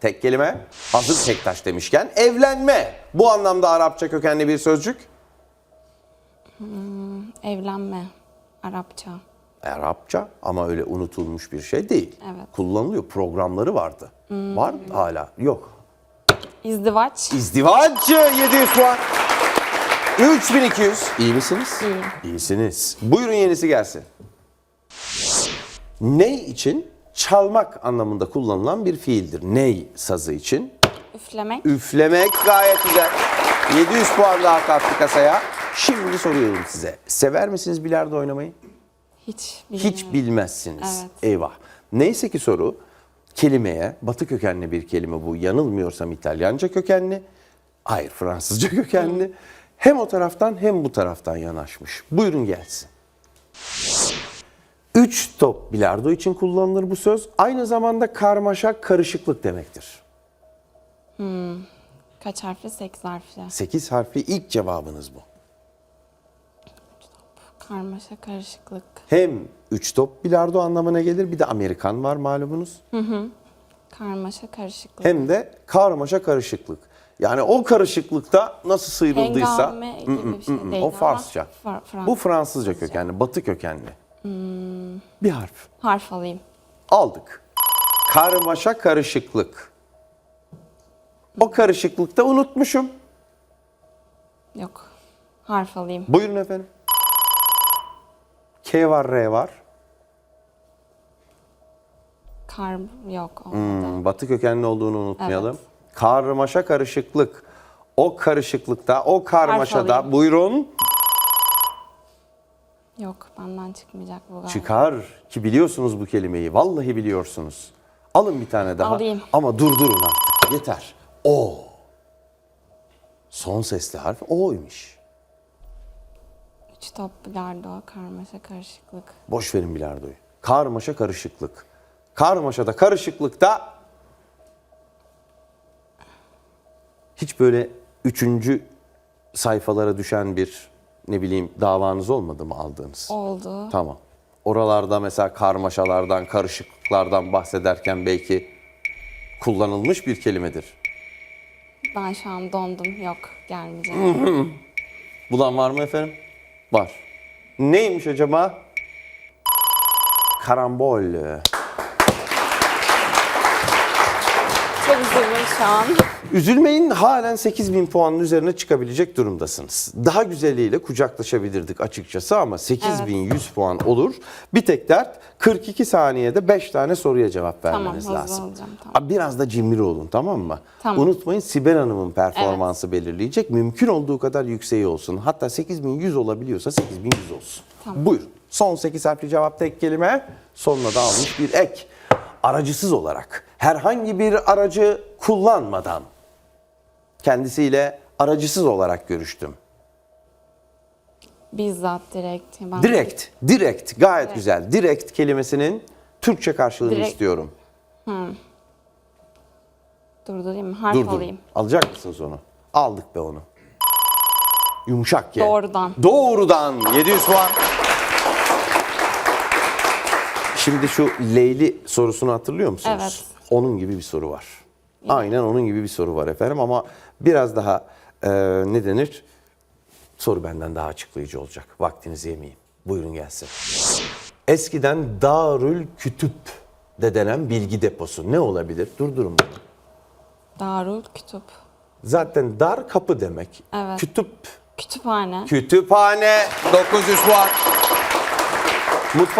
Tek kelime. Hazır tek taş demişken evlenme. Bu anlamda Arapça kökenli bir sözcük. Evlenme. Arapça. Arapça ama öyle unutulmuş bir şey değil. Evet. Kullanılıyor. Programları vardı. Var hala. Yok. İzdivaç. İzdivaç 700 puan. 3200. İyi misiniz? İyiyim. İyisiniz. Buyurun yenisi gelsin. Ney için? Çalmak anlamında kullanılan bir fiildir. Ney sazı için? Üflemek. Üflemek gayet güzel. 700 puan daha kalktı kasaya. Şimdi soruyorum size. Sever misiniz bilardo oynamayı? Hiç bilmiyorum. Hiç bilmezsiniz. Evet. Eyvah. Neyse ki soru kelimeye, batı kökenli bir kelime bu. Yanılmıyorsam İtalyanca kökenli. Hayır Fransızca kökenli. Hem o taraftan hem bu taraftan yanaşmış. Buyurun gelsin. Üç top bilardo için kullanılır bu söz. Aynı zamanda karmaşa, karışıklık demektir. Kaç harfli? Sekiz harfli. Sekiz harfli ilk cevabınız bu. Karmaşa, karışıklık. Hem üç top bilardo anlamına gelir bir de Amerikan var malumunuz. Karmaşa, karışıklık. hem de karmaşa karışıklık. Yani o karışıklıkta nasıl sıyrıldıysa Hengame gibi bir şey değil o Farsça. Fra- Fransız. Bu Fransızca kökenli, Batı kökenli. Bir harf. Harf alayım. Aldık. Karmaşa karışıklık. O karışıklıkta unutmuşum. Yok. Harf alayım. Buyurun efendim. K var, R var. Kar yok. olmadı. Hmm, Batı kökenli olduğunu unutmayalım. Evet. Karmaşa karışıklık. O karışıklıkta, o karmaşada buyurun Yok benden çıkmayacak bu galiba. çıkar ki biliyorsunuz bu kelimeyi. Vallahi biliyorsunuz. Alın bir tane daha. Alayım. Ama durdurun artık. Yeter. O. Son sesli harf O'ymuş. Üç top bilardo, karmaşa, karışıklık. Boş verin bilardoyu. Karmaşa karışıklık. Karmaşada karışıklıkta hiç böyle üçüncü sayfalara düşen bir ne bileyim davanız olmadı mı aldığınız? Oldu. Tamam. Oralarda mesela karmaşalardan, karışıklıklardan bahsederken belki kullanılmış bir kelimedir. Ben şu an dondum. Yok gelmeyecek. Bulan var mı efendim? Var. Neymiş acaba? Karambol. Çok üzüldüm şu an. Üzülmeyin halen 8000 puanın üzerine çıkabilecek durumdasınız. Daha güzeliyle kucaklaşabilirdik açıkçası ama 8100 puan olur. Bir tek dert 42 saniyede 5 tane soruya cevap Tamam, vermeniz hızlı lazım. olacağım, tamam. Abi Biraz da cimri olun tamam mı? Tamam. Unutmayın Sibel Hanım'ın performansı belirleyecek. Mümkün olduğu kadar yükseği olsun. Hatta 8100 olabiliyorsa 8100 olsun. Buyurun. Son 8 harfli cevap tek kelime. Sonuna da almış bir ek. Aracısız olarak herhangi bir aracı kullanmadan kendisiyle aracısız olarak görüştüm. Bizzat direkt. Ben Direkt, direkt gayet güzel. Direkt kelimesinin Türkçe karşılığını Direkt. istiyorum. Durdurayım mı? Harf Dur dur. alayım. Alacak mısınız onu? Aldık be onu. Yumuşak ye. Doğrudan. Doğrudan 700 puan. Şimdi şu Leyli sorusunu hatırlıyor musunuz? Evet. Onun gibi bir soru var. Aynen onun gibi bir soru var efendim ama biraz daha e, ne denir? Soru benden daha açıklayıcı olacak. Vaktinizi yemeyeyim. Buyurun gelsin. Eskiden Darül Kütüp de denen bilgi deposu ne olabilir? Durdurun bunu. Darul Kütüp. Zaten dar kapı demek. Evet. Kütüp, Kütüphane. kütüphane 900 puan. Mutfak